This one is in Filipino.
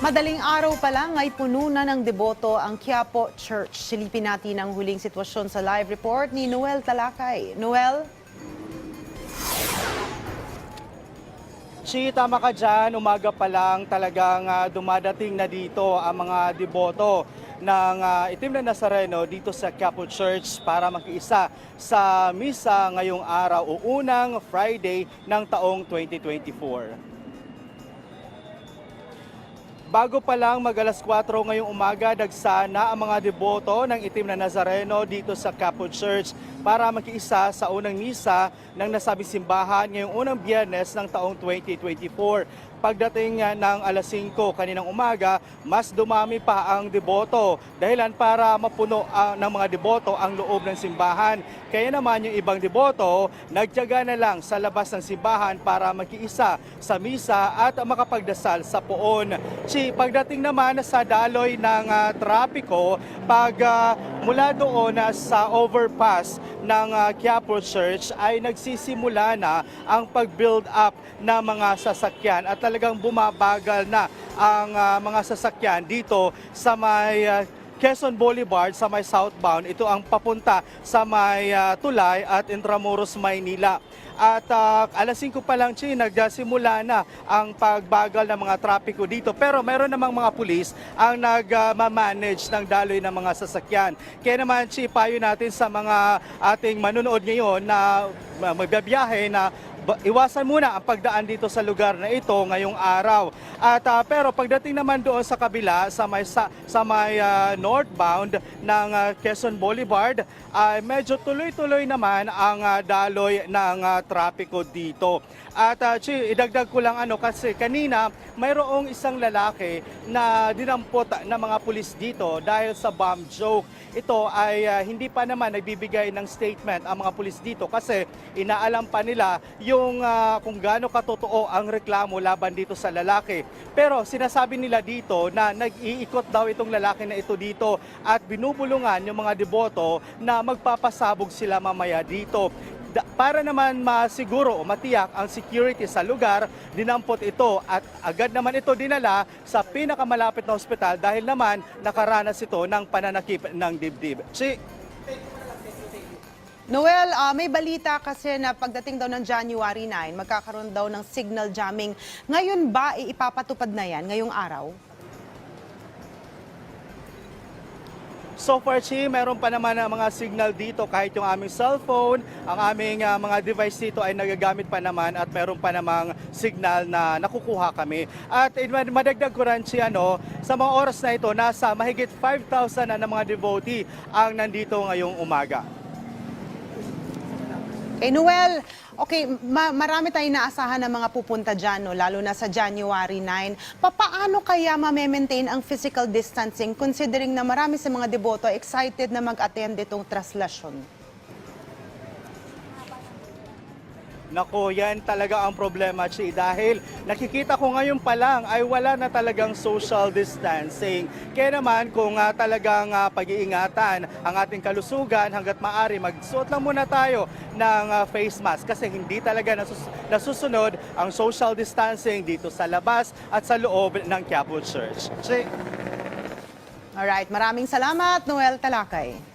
Madaling araw pa lang ay puno na ng deboto ang Quiapo Church. Silipin natin ang huling sitwasyon sa live report ni Noel Talakay. Noel? Chi, tama ka dyan. Umaga pa lang talagang ah, dumadating na dito ang mga deboto ng ah, Itim na Nazareno dito sa Quiapo Church para makiisa sa misa ngayong araw o unang Friday ng taong 2024. Bago pa lang mag alas 4 ngayong umaga, nagsana ang mga deboto ng Itim na Nazareno dito sa Capo Church para makiisa sa unang misa ng nasabing simbahan ngayong unang biyernes ng taong 2024. Pagdating nga ng alas 5 kaninang umaga, mas dumami pa ang deboto dahilan para mapuno ah, ng mga deboto ang loob ng simbahan. Kaya naman yung ibang deboto, nagtyaga na lang sa labas ng simbahan para makiisa sa misa at makapagdasal sa poon. Si pagdating naman sa daloy ng ah, trapiko, pag ah, mula doon ah, sa overpass ng Quiapo Church ay nagsisimula na ang pag-build up ng mga sasakyan. At talagang bumabagal na ang ah, mga sasakyan dito sa may ah, Quezon Boulevard sa may southbound. Ito ang papunta sa may ah, Tulay at Intramuros, Maynila. At ah, alas 5 pa lang, Chi, nagsimula na ang pagbagal ng mga trapiko dito. Pero meron namang mga pulis ang nag-manage ng daloy ng mga sasakyan. Kaya naman, Chi, payo natin sa mga ating manunood ngayon na ah, magbabiyahe na iwasan muna ang pagdaan dito sa lugar na ito ngayong araw. At ah, pero pagdating naman doon sa kabila sa may sa, sa may ah, northbound ng ah, Quezon Boulevard ay medyo tuloy-tuloy naman ang ah, daloy ng ah, trapiko dito. At ah, Chi, idagdag ko lang ano kasi kanina mayroong isang lalaki na dinampot ng mga pulis dito dahil sa bomb joke. Ito ay ah, hindi pa naman nagbibigay ng statement ang mga pulis dito kasi inaalam pa nila yung ah, kung gaano katotoo ang reklamo laban dito sa lalaki. Pero sinasabi nila dito na nag-iikot daw itong lalaki na ito dito at binubulungan yung mga deboto na magpapasabog sila mamaya dito. Para naman masiguro o matiyak ang security sa lugar, dinampot ito at agad naman ito dinala sa pinakamalapit na ospital dahil naman nakaranas ito ng pananakip ng dibdib. Si Noel, ah, may balita kasi na pagdating daw ng January 9, magkakaroon daw ng signal jamming. Ngayon ba ipapatupad na yan ngayong araw? So far, Chi, meron pa naman ang mga signal dito kahit yung aming cellphone, ang aming ah, mga device dito ay nagagamit pa naman at meron pa namang signal na nakukuha kami. At eh, mad- madagdag ko rin, Chi, ano, sa mga oras na ito, nasa mahigit 5,000 na ng mga devotee ang nandito ngayong umaga. Kay Noel, okay, ma- marami tayong naasahan ng mga pupunta dyan, no? lalo na sa January 9. Papaano kaya ma-maintain ang physical distancing considering na marami sa mga deboto excited na mag-attend itong traslasyon? Nako, yan talaga ang problema, Chi. Dahil nakikita ko ngayon pa lang ay wala na talagang social distancing. Kaya naman kung ah, talagang ah, pag-iingatan ang ating kalusugan hanggat maaari, magsuot lang muna tayo ng ah, face mask kasi hindi talaga nasus- nasusunod ang social distancing dito sa labas at sa loob ng Quiapo Church. Chi. Alright, maraming salamat, Noel Talakay.